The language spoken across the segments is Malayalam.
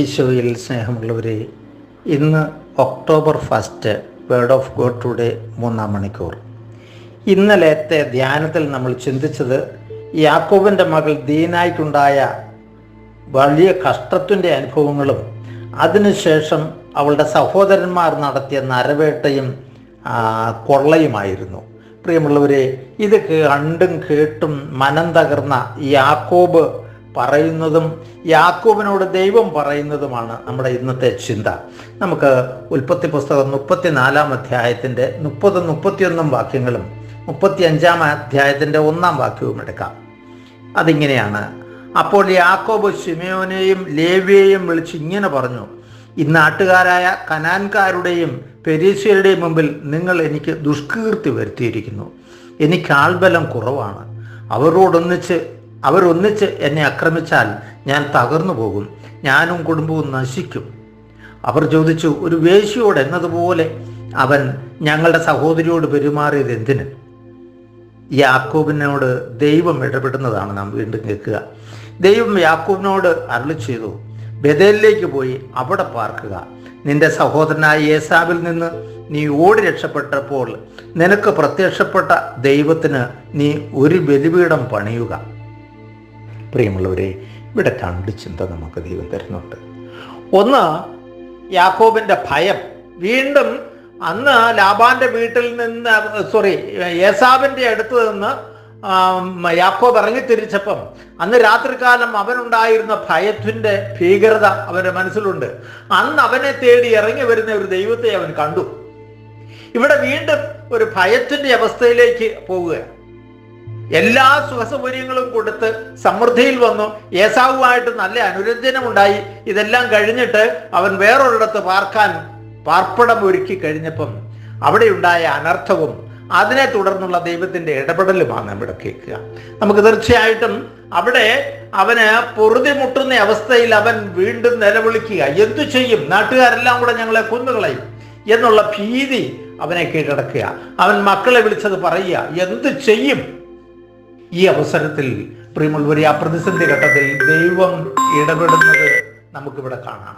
ഈശോയിൽ സ്നേഹമുള്ളവരെ ഇന്ന് October first word of God today മൂന്നാം മണിക്കൂർ. ഇന്നലത്തെ ധ്യാനത്തിൽ നമ്മൾ ചിന്തിച്ചത് യാക്കോബിന്റെ മകൾ ദീനായ്ക്കുണ്ടായ വലിയ കഷ്ടത്തിന്റെ അനുഭവങ്ങളും അതിനുശേഷം അവളുടെ സഹോദരന്മാർ നടത്തിയ നരവേട്ടയും കൊള്ളയുമായിരുന്നു. പ്രിയമുള്ളവരെ ഇത് കണ്ടും കേട്ടും മനം തകർന്ന യാക്കോബ് പറയുന്നതും യാക്കോബിനോട് ദൈവം പറയുന്നതുമാണ് നമ്മുടെ ഇന്നത്തെ ചിന്ത. നമുക്ക് ഉൽപ്പത്തി പുസ്തകം മുപ്പത്തിനാലാം അധ്യായത്തിന്റെ മുപ്പതും മുപ്പത്തിയൊന്നും വാക്യങ്ങളും മുപ്പത്തി അഞ്ചാം അധ്യായത്തിന്റെ ഒന്നാം വാക്യവും എടുക്കാം. അതിങ്ങനെയാണ്. അപ്പോൾ യാക്കോബ് ശിമയോനെയും ലേവിയെയും വിളിച്ച് ഇങ്ങനെ പറഞ്ഞു ഈ നാട്ടുകാരായ കനാൻകാരുടെയും പെരീശരുടെയും മുമ്പിൽ നിങ്ങൾ എനിക്ക് ദുഷ്കീർത്തി വരുത്തിയിരിക്കുന്നു. എനിക്ക് ആൾബലം കുറവാണ്. അവരോടൊന്നിച്ച് അവരൊന്നിച്ച് എന്നെ ആക്രമിച്ചാൽ ഞാൻ തകർന്നു പോകും. ഞാനും കുടുംബവും നശിക്കും. അവർ ചോദിച്ചു ഒരു വേശിയോട് എന്നതുപോലെ അവൻ ഞങ്ങളുടെ സഹോദരിയോട് പെരുമാറിയത് എന്തിന്? യാക്കോബിനോട് ദൈവം ഇടപെടുന്നതാണ് നാം വീണ്ടും കേൾക്കുക. ദൈവം യാക്കോബിനോട് അരുളി ചെയ്തു ബദലിലേക്ക് പോയി അവിടെ പാർക്കുക. നിന്റെ സഹോദരനായ യേസാവിൽ നിന്ന് നീ ഓടി രക്ഷപ്പെട്ടപ്പോൾ നിനക്ക് പ്രത്യക്ഷപ്പെട്ട ദൈവത്തിന് നീ ഒരു ബലിപീഠം പണിയുക. പ്രിയമുള്ളവരെ ഇവിടെ രണ്ട് ചിന്ത നമുക്ക് ദൈവം തരുന്നുണ്ട്. ഒന്ന് യാക്കോബിന്റെ ഭയം. വീണ്ടും അന്ന് ലാബാന്റെ വീട്ടിൽ നിന്ന് സോറി യേസാബിന്റെ അടുത്ത് നിന്ന് യാക്കോബ് ഇറങ്ങി തിരിച്ചപ്പം അന്ന് രാത്രികാലം അവനുണ്ടായിരുന്ന ഭയത്തിന്റെ ഭീകരത അവന്റെ മനസ്സിലുണ്ട്. അന്ന് അവനെ തേടി ഇറങ്ങി വരുന്ന ഒരു ദൈവത്തെ അവൻ കണ്ടു. ഇവിടെ വീണ്ടും ഒരു ഭയത്തിന്റെ അവസ്ഥയിലേക്ക് പോവുകയാണ്. എല്ലാ സുഖസൗകര്യങ്ങളും കൊടുത്ത് സമൃദ്ധിയിൽ വന്നു. ഏസാവുമായിട്ട് നല്ല അനുരഞ്ജനമുണ്ടായി. ഇതെല്ലാം കഴിഞ്ഞിട്ട് അവൻ വേറൊരിടത്ത് പാർക്കാൻ പാർപ്പിടം ഒരുക്കി കഴിഞ്ഞപ്പം അവിടെ ഉണ്ടായ അനർത്ഥവും അതിനെ തുടർന്നുള്ള ദൈവത്തിന്റെ ഇടപെടലുമാണ് ഇവിടെ കേൾക്കുക. നമുക്ക് തീർച്ചയായിട്ടും അവിടെ അവന് പൊറുതി മുട്ടുന്ന അവസ്ഥയിൽ അവൻ വീണ്ടും നിലവിളിക്കുക. എന്തു ചെയ്യും? നാട്ടുകാരെല്ലാം കൂടെ ഞങ്ങളെ കൊന്നുകളയും എന്നുള്ള ഭീതി അവനെ കീഴടക്കുക. അവൻ മക്കളെ വിളിച്ചത് പറയുക എന്ത് ചെയ്യും? ഈ അവസരത്തിൽ പ്രിയമുള്ളവരെ ആ പ്രതിസന്ധി ഘട്ടത്തിൽ ദൈവം ഇടപെടുന്നത് നമുക്കിവിടെ കാണാം.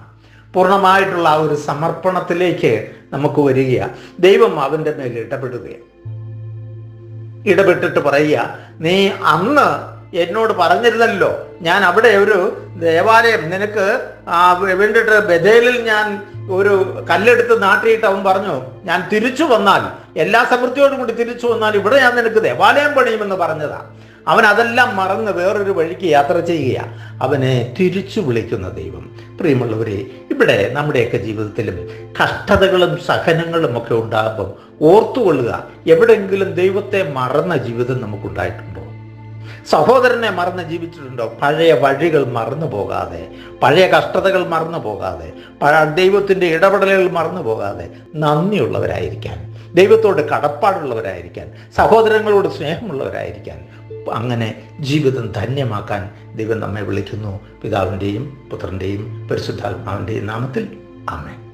പൂർണമായിട്ടുള്ള ആ ഒരു സമർപ്പണത്തിലേക്ക് നമുക്ക് വരിക ദൈവം അവന്റെ മേൽ ഇടപെടുകയാണ് ഇടപെട്ടിട്ട് പറയുക നീ അന്ന് എന്നോട് പറഞ്ഞിരുന്നല്ലോ. ഞാൻ അവിടെ ഒരു ദേവാലയം നിനക്ക് ആ വേണ്ടിയിട്ട് ബദേലിൽ ഞാൻ ഒരു കല്ലെടുത്ത് നാട്ടിയിട്ട് അവൻ പറഞ്ഞു ഞാൻ തിരിച്ചു വന്നാൽ എല്ലാ സമൃദ്ധിയോടും കൂടി തിരിച്ചു വന്നാൽ ഇവിടെ ഞാൻ നിനക്ക് ദേവാലയം പണിയുമെന്ന് പറഞ്ഞതാ. അവൻ അതെല്ലാം മറന്ന് വേറൊരു വഴിക്ക് യാത്ര ചെയ്യുകയാണ് അവനെ തിരിച്ചു വിളിക്കുന്ന ദൈവം പ്രിയമുള്ളവരെ ഇവിടെ നമ്മുടെയൊക്കെ ജീവിതത്തിലും കഷ്ടതകളും സഹനങ്ങളും ഒക്കെ ഉണ്ടാകുമ്പോൾ ഓർത്തുകൊള്ളുക. എവിടെയെങ്കിലും ദൈവത്തെ മറന്ന ജീവിതം നമുക്കുണ്ടായിട്ടുണ്ടോ? സഹോദരനെ മറന്ന് ജീവിച്ചിട്ടുണ്ടോ? പഴയ വഴികൾ മറന്നു പോകാതെ പഴയ കഷ്ടതകൾ മറന്നു പോകാതെ പഴ ദൈവത്തിന്റെ ഇടപെടലുകൾ മറന്നു പോകാതെ നന്ദിയുള്ളവരായിരിക്കാൻ ദൈവത്തോട് കടപ്പാടുള്ളവരായിരിക്കാൻ സഹോദരങ്ങളോട് സ്നേഹമുള്ളവരായിരിക്കാൻ അങ്ങനെ ജീവിതം ധന്യമാക്കാൻ ദൈവം നമ്മെ വിളിക്കുന്നു. പിതാവിന്റെയും പുത്രന്റെയും പരിശുദ്ധാത്മാവിന്റെയും നാമത്തിൽ. ആമേൻ.